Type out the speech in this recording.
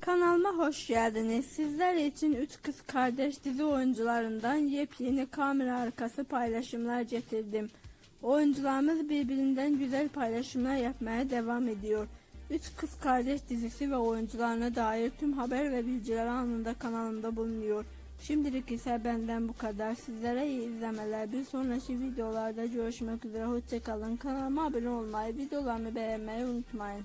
Kanalıma hoş geldiniz. Sizler için Üç Kız Kardeş dizi oyuncularından yepyeni kamera arkası paylaşımlar getirdim. Oyuncularımız birbirinden güzel paylaşımlar yapmaya devam ediyor. Üç Kız Kardeş dizisi ve oyuncularına dair tüm haber ve bilgiler anında kanalımda bulunuyor. Şimdilik ise benden bu kadar. Sizlere iyi izlemeler. Bir sonraki videolarda görüşmek üzere. Hoşçakalın. Kanalıma abone olmayı, videolarımı beğenmeyi unutmayın.